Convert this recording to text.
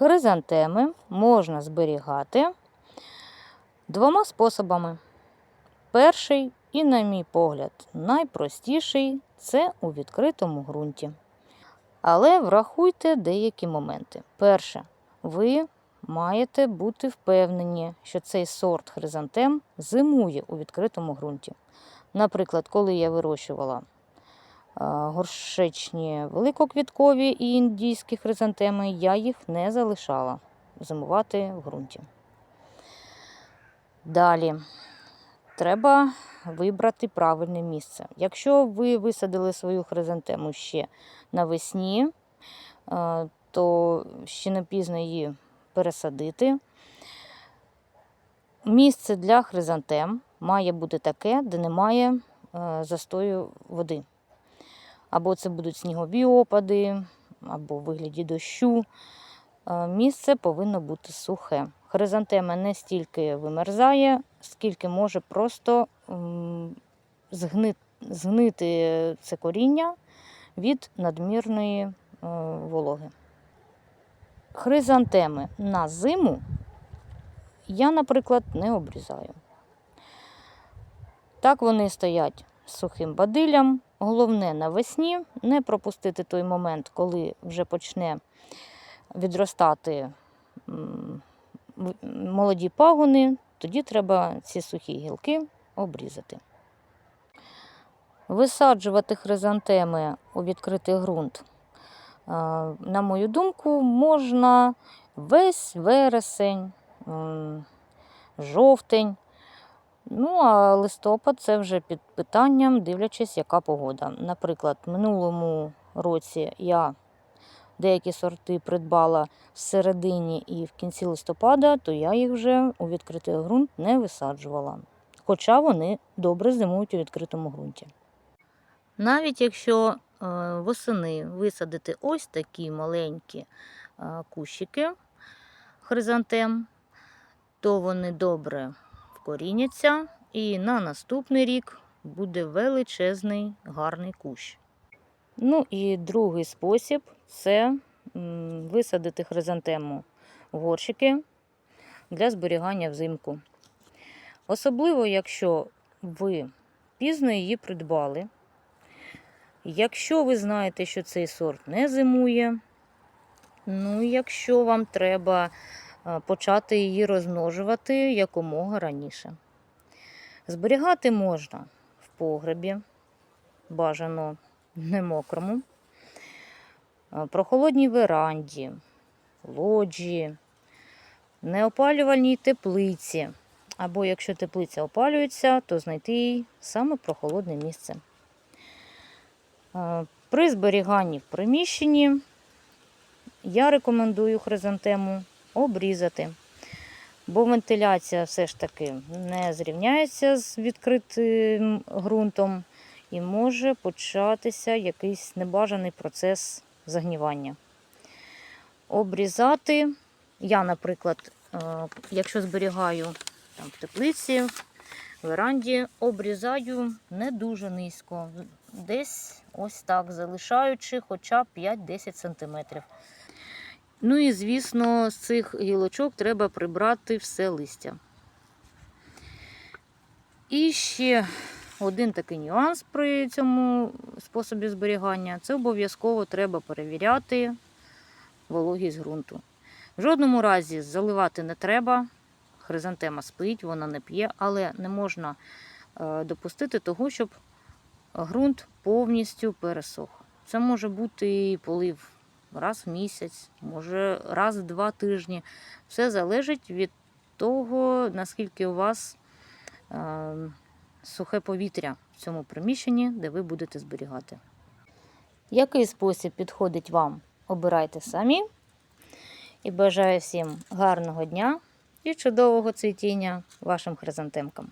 Хризантеми можна зберігати двома способами. Перший і, на мій погляд, найпростіший це у відкритому ґрунті. Але врахуйте деякі моменти. Перше, ви маєте бути впевнені, що цей сорт хризантем зимує у відкритому ґрунті. Наприклад, коли я вирощувала горшечні великоквіткові і індійські хризантеми, я їх не залишала зимувати в ґрунті. Далі треба вибрати правильне місце. Якщо ви висадили свою хризантему ще навесні, то ще не пізно її пересадити. Місце для хризантем має бути таке, де немає е, застою води. Або це будуть снігові опади, або в вигляді дощу. Е, Місце повинно бути сухе. Хризантема не стільки вимерзає, скільки може просто згнити це коріння від надмірної е, вологи. Хризантеми на зиму я, наприклад, не обрізаю. Так вони стоять сухим бадиллям. Головне навесні не пропустити той момент, коли вже почне відростати молоді пагони, тоді треба ці сухі гілки обрізати. Висаджувати хризантеми у відкритий ґрунт, на мою думку, можна весь вересень, жовтень. Ну, а листопад це вже під питанням, дивлячись, яка погода. Наприклад, в минулому році я деякі сорти придбала в середині і в кінці листопада, то я їх вже у відкритий ґрунт не висаджувала. Хоча вони добре зимують у відкритому ґрунті. Навіть якщо е, восени висадити ось такі маленькі е, кущики хризантем, то вони добре вкоріняться, і на наступний рік буде величезний гарний кущ. Ну і другий спосіб це висадити хризантему в горщики для зберігання взимку. Особливо, якщо ви пізно її придбали. Якщо ви знаєте, що цей сорт не зимує, ну, якщо вам треба почати її розмножувати якомога раніше. Зберігати можна в погребі, бажано не мокрому, е, прохолодній веранді, лоджії, неопалювальній теплиці. Або якщо теплиця опалюється, то знайти їй саме прохолодне місце. Е, При зберіганні в приміщенні я рекомендую хризантему обрізати, бо вентиляція все ж таки не зрівняється з відкритим ґрунтом і може початися якийсь небажаний процес загнівання. Обрізати я, наприклад, е, якщо зберігаю там, в теплиці, в веранді, обрізаю не дуже низько, десь ось так, залишаючи хоча б 5-10 см. Ну і, звісно, з цих гілочок треба прибрати все листя. І ще один такий нюанс при цьому способі зберігання це обов'язково треба перевіряти вологість ґрунту. В жодному разі заливати не треба. Хризантема спить, вона не п'є, але не можна е, допустити того, щоб ґрунт повністю пересох. Це може бути і полив раз в місяць, може раз в два тижні. Все залежить від того, наскільки у вас е, сухе повітря в цьому приміщенні, де ви будете зберігати. Який спосіб підходить вам? Обирайте самі. І бажаю всім гарного дня і чудового цвітіння вашим хризантемкам.